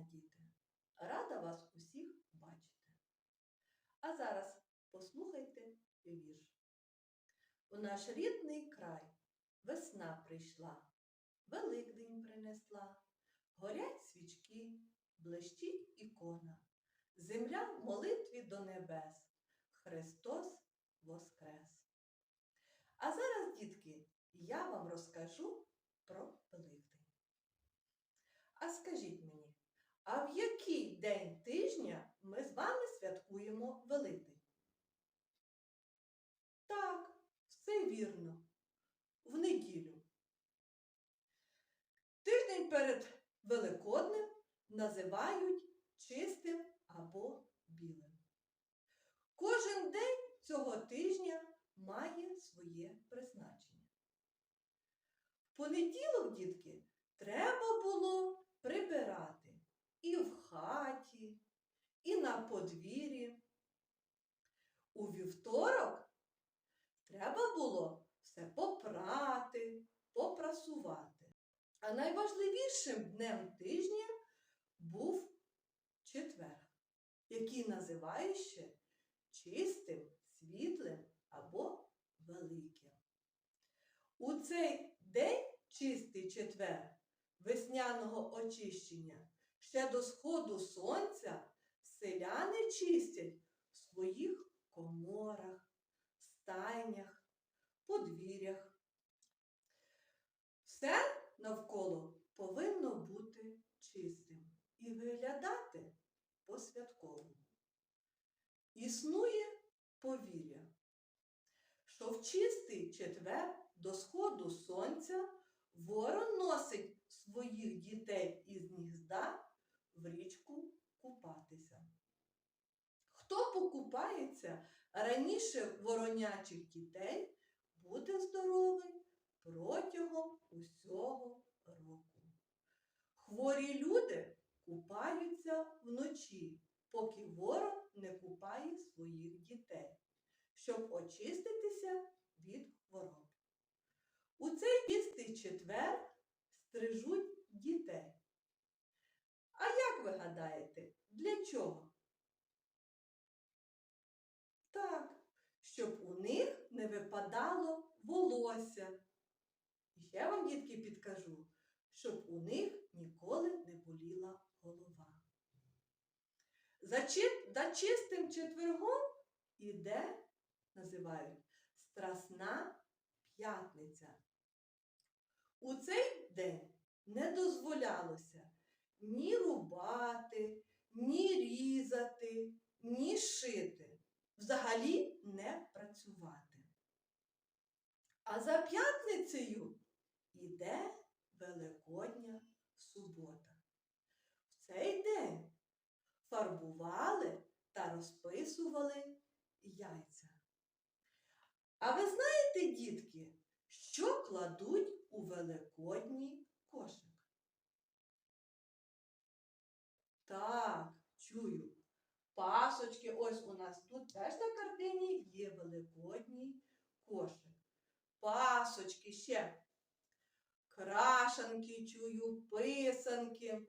діти! Рада вас усіх бачити. А зараз послухайте вірш. У наш рідний край весна прийшла, Великдень принесла, горять свічки, блищить ікона, земля в молитві до небес, Христос воскрес. А зараз, дітки, я вам розкажу про Великдень. А скажіть мені, а в який день тижня ми з вами святкуємо Великдень? Так, все вірно. В неділю. Тиждень перед Великоднем називають чистим або білим. Кожен день цього тижня має своє призначення. В понеділок, дітки, треба було прибирати і в хаті, і на подвір'ї. У вівторок треба було все попрати, попрасувати. А найважливішим днем тижня був четвер, який називають ще чистим, світлим або великим. У цей день чистий четвер весняного очищення ще до сходу сонця селяни чистять в своїх коморах, стайнях, подвір'ях. Все навколо повинно бути чистим і виглядати по-святковому. Існує повір'я, що в чистий четвер до сходу сонця ворон носить своїх дітей із гнізда в річку купатися. Хто покупається раніше воронячих дітей, буде здоровий протягом усього року. Хворі люди купаються вночі, поки ворон не купає своїх дітей, щоб очиститися від хвороб. У цей чистий четвер стрижуть дітей. Як ви гадаєте, для чого? Так, щоб у них не випадало волосся. І ще вам, дітки, підкажу, щоб у них ніколи не боліла голова. За, чи... За чистим четвергом іде, називають, Страсна п'ятниця. У цей день не дозволялося ні рубати, ні різати, ні шити, взагалі не працювати. А за п'ятницею іде Великодня субота. В цей день фарбували та розписували яйця. А ви знаєте, дітки, що кладуть у великодній кошик? Так, чую. Пасочки, ось у нас тут теж на картині є великодній кошик. Пасочки ще. Крашанки чую, писанки.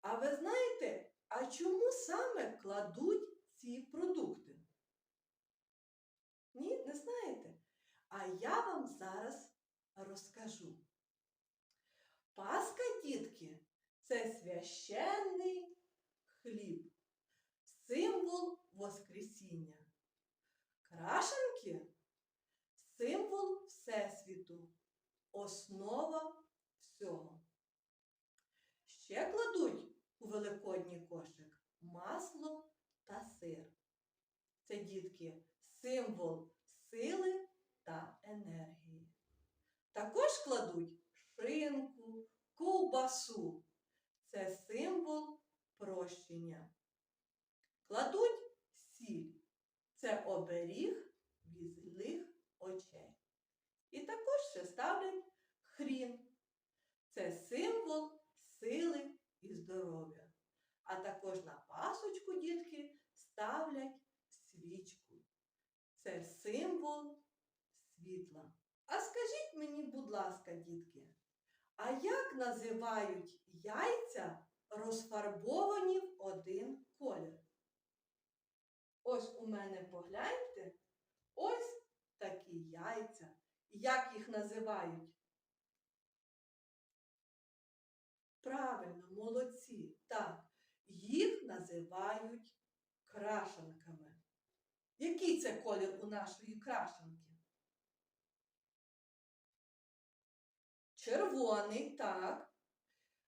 А ви знаєте, а чому саме кладуть ці продукти? Ні, не знаєте? А я вам зараз розкажу. Паска, дітки, це священний хліб, символ Воскресіння. Крашенки символ Всесвіту, основа всього. Ще кладуть у великодній кошик масло та сир. Це, дітки, символ сили та енергії. Також кладуть шинку, ковбасу. Прощення. Кладуть сіль. Це оберіг від злих очей. І також ще ставлять хрін. Це символ сили і здоров'я. А також на пасочку, дітки, ставлять свічку. Це символ світла. А скажіть мені, будь ласка, дітки, а як називають яйця розфарбовані в один колір. Ось у мене погляньте, ось такі яйця. Як їх називають? Правильно, молодці. Так, їх називають крашенками. Який це колір у нашої крашенки? Червоний, так.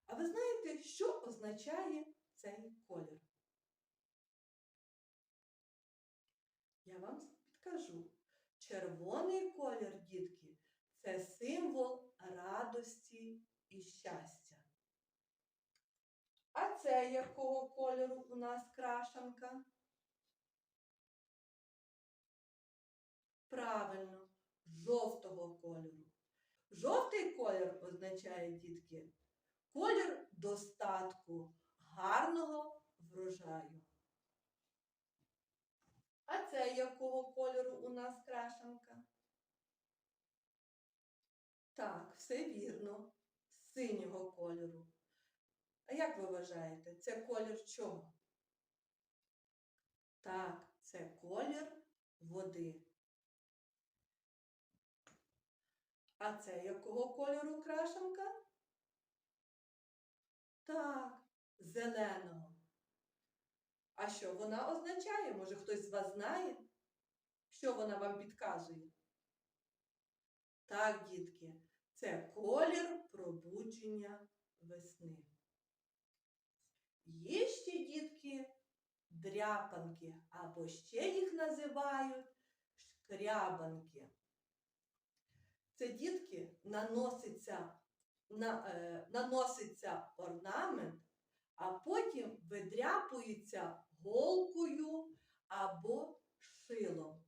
А ви знаєте, що означає цей колір? Я вам підкажу. Червоний колір, дітки, це символ радості і щастя. А це якого кольору у нас крашанка? Правильно, жовтого кольору. Жовтий колір означає, дітки, колір достатку, гарного врожаю. А це якого кольору у нас крашенка? Так, все вірно, синього кольору. А як ви вважаєте, це колір чого? Так, це колір води. А це якого кольору крашенка? Так, зеленого. А що вона означає? Може, хтось з вас знає? Що вона вам підказує? Так, дітки, це колір пробудження весни. Є ще, дітки, дряпанки, або ще їх називають шкрябанки. Це дітки наноситься, на, е, наноситься орнамент, а потім видряпується голкою або шилом,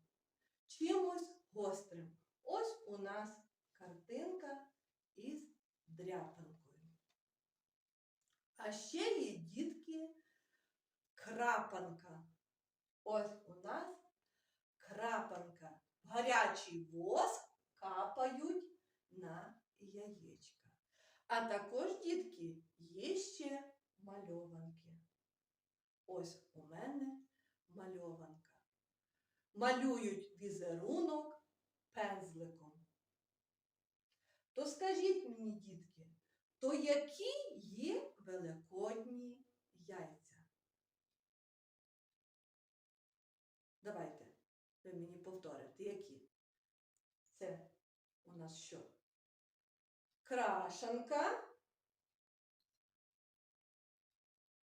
чимось гострим. Ось у нас картинка із дряпанкою. А ще є дітки крапанка. Ось у нас крапанка. Гарячий воск капають на яєчка. А також, дітки, є ще мальованки. Ось у мене мальованка. Малюють візерунок пензликом. То скажіть мені, дітки, то які є великодні яйця? Давайте ви мені повторите, які? Це у нас що? Крашанка,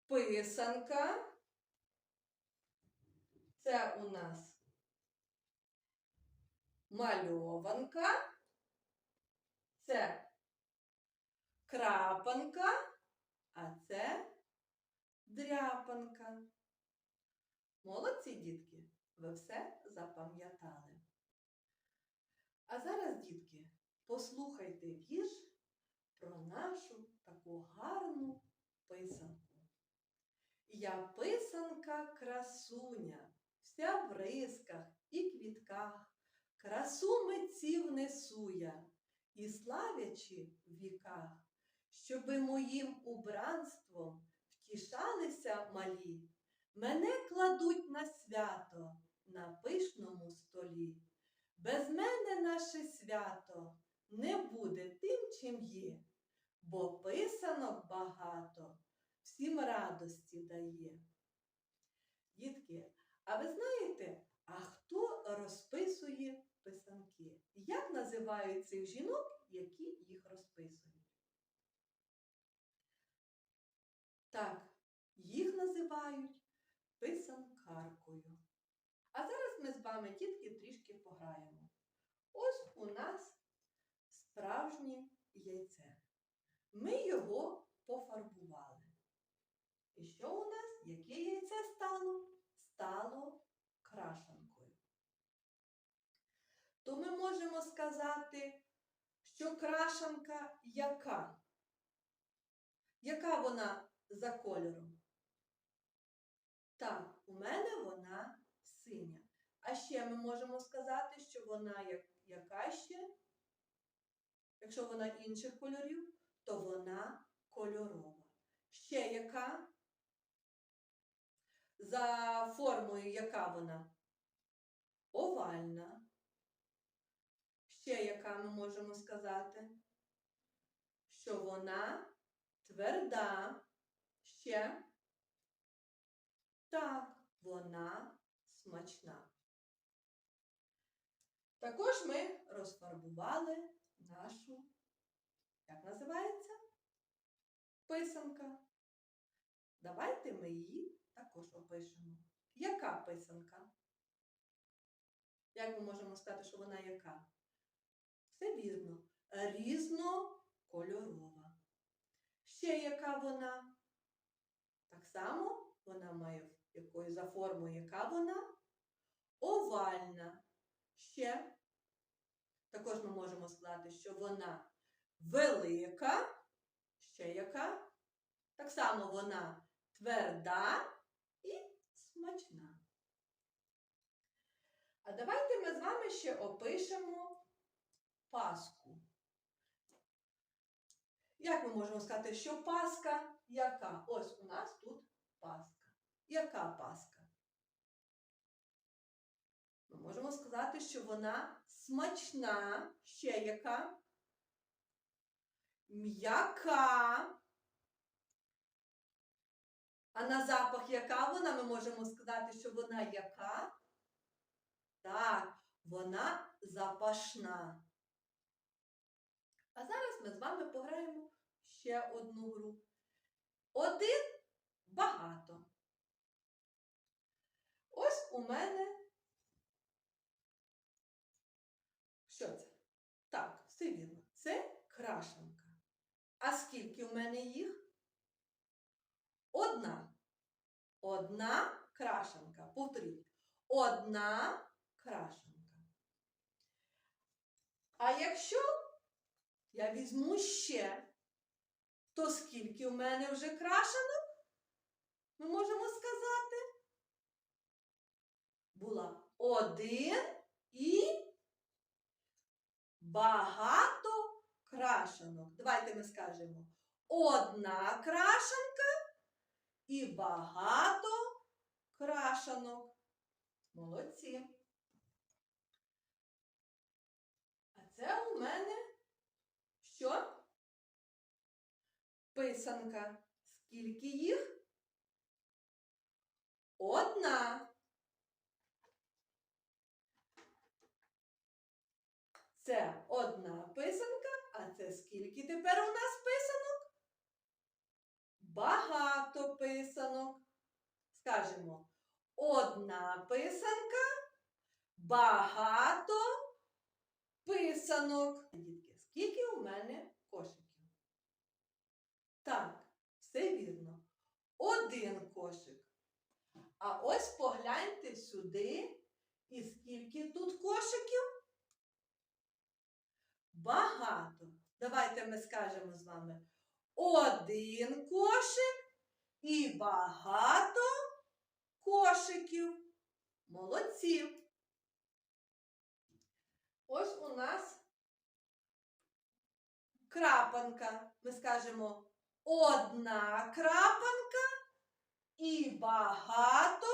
писанка. Це у нас мальованка. Це крапанка, а це дряпанка. Молодці, дітки, ви все запам'ятали. А зараз, дітки, послухайте вірш про нашу таку гарну писанку. Я писанка красуня, вся в рисках і квітках, красу митців несу я, і славячи в віках, щоби моїм убранством втішалися малі, мене кладуть на свято на пишному столі. Без мене наше свято не буде тим, чим є, бо писанок багато всім радості дає. Дітки, а ви знаєте, а хто розписує писанки? Як називають цих жінок, які їх розписують? Так, їх називають писанкаркою. А зараз ми з вами, дітки, трішки пограємо. Ось у нас справжнє яйце. Ми його пофарбували. І що у нас? Яке яйце стало? Стало крашанкою. То ми можемо сказати, що крашанка яка? Яка вона за кольором? Так, у мене вона синя. А ще ми можемо сказати, що вона яка ще? Якщо вона інших кольорів, то вона кольорова. Ще яка? За формою яка вона? Овальна. Ще яка ми можемо сказати? Що вона тверда. Ще. Так, вона смачна. Також ми розфарбували нашу, як називається? Писанка. Давайте ми її також опишемо. Яка писанка? Як ми можемо сказати, що вона яка? Все вірно. Різнокольорова. Ще яка вона? Так само вона має якою за формою, яка вона? Овальна. Ще. Також ми можемо сказати, що вона велика. Ще яка? Так само вона тверда і смачна. А давайте ми з вами ще опишемо паску. Як ми можемо сказати, що паска яка? Ось у нас тут паска. Яка паска? Ми можемо сказати, що вона смачна, ще яка? М'яка. А на запах яка вона? Ми можемо сказати, що вона яка? Так, вона запашна. А зараз ми з вами пограємо ще одну гру. Один багато. Ось у мене. Що це? Так, все вірно. Це крашенка. А скільки у мене їх? Одна. Одна крашенка. Повторіть. Одна крашенка. А якщо я візьму ще, то скільки у мене вже крашенок? Ми можемо сказати. Була один і багато крашенок. Давайте ми скажемо одна крашенка і багато крашенок. Молодці. А це у мене що? Писанка. Скільки їх? Одна. Це одна скільки тепер у нас писанок? Багато писанок. Скажемо, одна писанка, багато писанок. Дітки, скільки у мене кошиків? Так, все вірно. Один кошик. А ось погляньте сюди. І скільки тут кошиків? Багато. Давайте ми скажемо з вами один кошик і багато кошиків. Молодці. Ось у нас крапанка. Ми скажемо одна крапанка і багато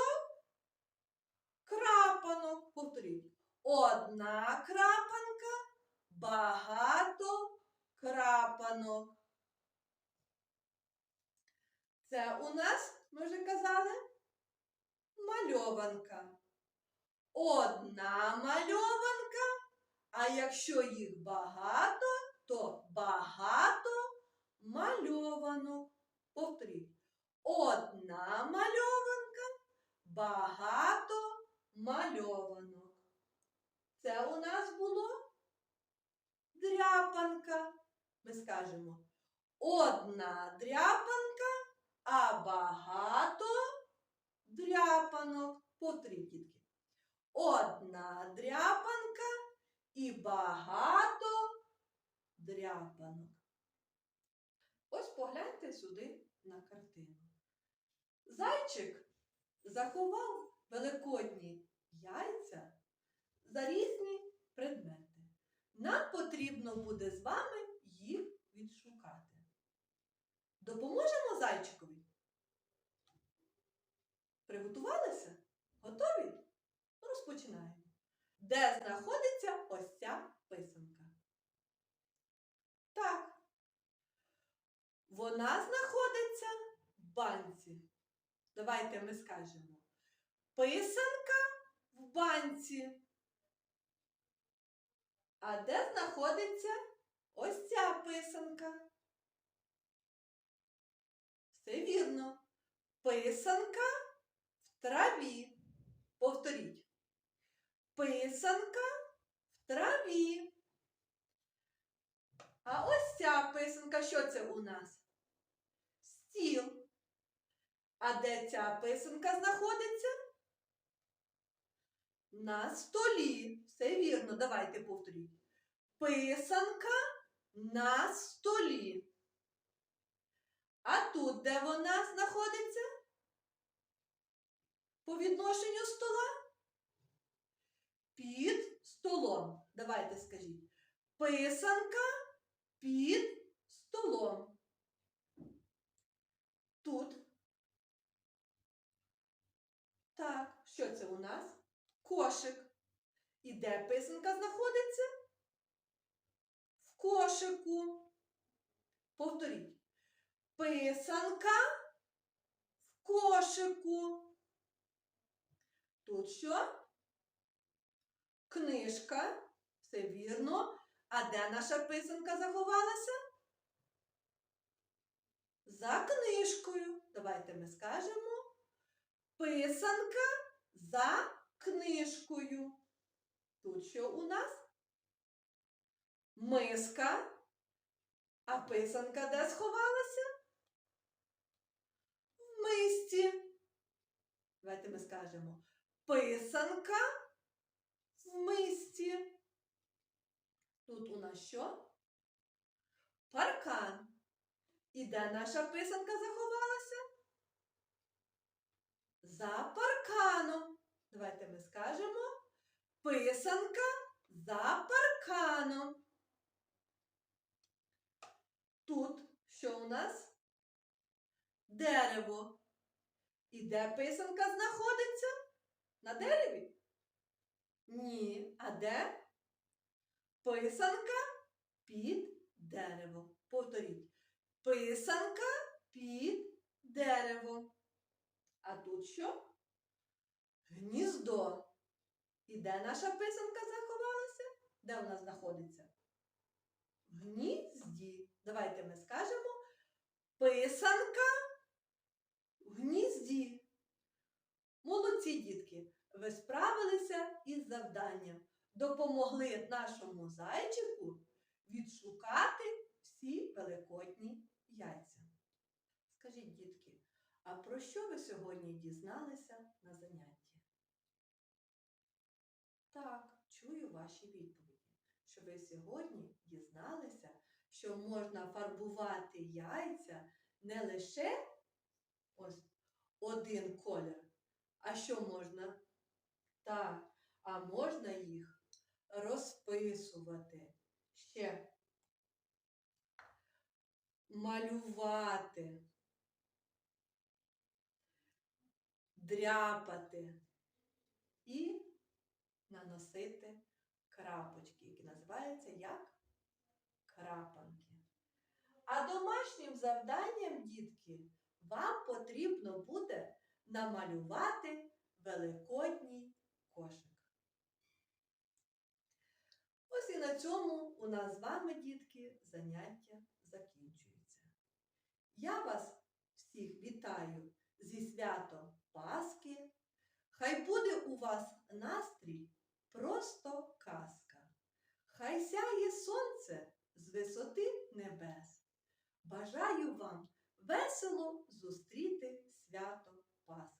крапанок. Повторіть. Одна крапанка, багато крапанок. Це у нас, ми вже казали, мальованка. Одна мальованка, а якщо їх багато, то багато мальованок. Повторіть. Одна мальованка, багато мальованок. Це у нас було дряпанка. Ми скажемо одна дряпанка, а багато дряпанок. Повторіть, дітки. Одна дряпанка і багато дряпанок. Ось погляньте сюди на картину. Зайчик заховав великодні яйця за різні предмети. Нам потрібно буде з вами їх відшукати. Допоможемо зайчикові? Приготувалися? Готові? Розпочинаємо. Де знаходиться ось ця писанка? Так. Вона знаходиться в банці. Давайте ми скажемо. Писанка в банці. А де знаходиться ось ця писанка? Все вірно. Писанка в траві. Повторіть. Писанка в траві. А ось ця писанка, що це у нас? Стіл. А де ця писанка знаходиться? На столі. Все вірно, давайте повторіть. Писанка на столі. А тут де вона знаходиться? По відношенню стола? Під столом. Давайте скажіть. Писанка під столом. Тут. Так, що це у нас? Кошик. І де писанка знаходиться? Кошику. Повторіть. Писанка в кошику. Тут що? Книжка. Все вірно. А де наша писанка заховалася? За книжкою. Давайте ми скажемо. Писанка за книжкою. Тут що у нас? Миска. А писанка де сховалася? В мисці. Давайте ми скажемо. Писанка в мисці. Тут у нас що? Паркан. І де наша писанка заховалася? За парканом. Давайте ми скажемо. Писанка за парканом. Тут що у нас? Дерево. І де писанка знаходиться? На дереві? Ні. А де? Писанка під дерево. Повторіть. Писанка під дерево. А тут що? Гніздо. І де наша писанка заховалася? Де вона знаходиться? В гнізді. Давайте ми скажемо писанка в гнізді. Молодці дітки, ви справилися із завданням. Допомогли нашому зайчику відшукати всі великодні яйця. Скажіть, дітки, а про що ви сьогодні дізналися на занятті? Так, чую ваші відповіді, що ви сьогодні дізналися, що можна фарбувати яйця не лише ось один колір, а що можна? Так, а можна їх розписувати, ще малювати, дряпати і наносити крапочки, які називаються як крапанки. А домашнім завданням, дітки, вам потрібно буде намалювати великодній кошик. Ось і на цьому у нас з вами, дітки, заняття закінчується. Я вас всіх вітаю зі святом Пасхи. Хай буде у вас настрій просто казка. Хай сяє сонце висоти небес. Бажаю вам весело зустріти свято Пасхи.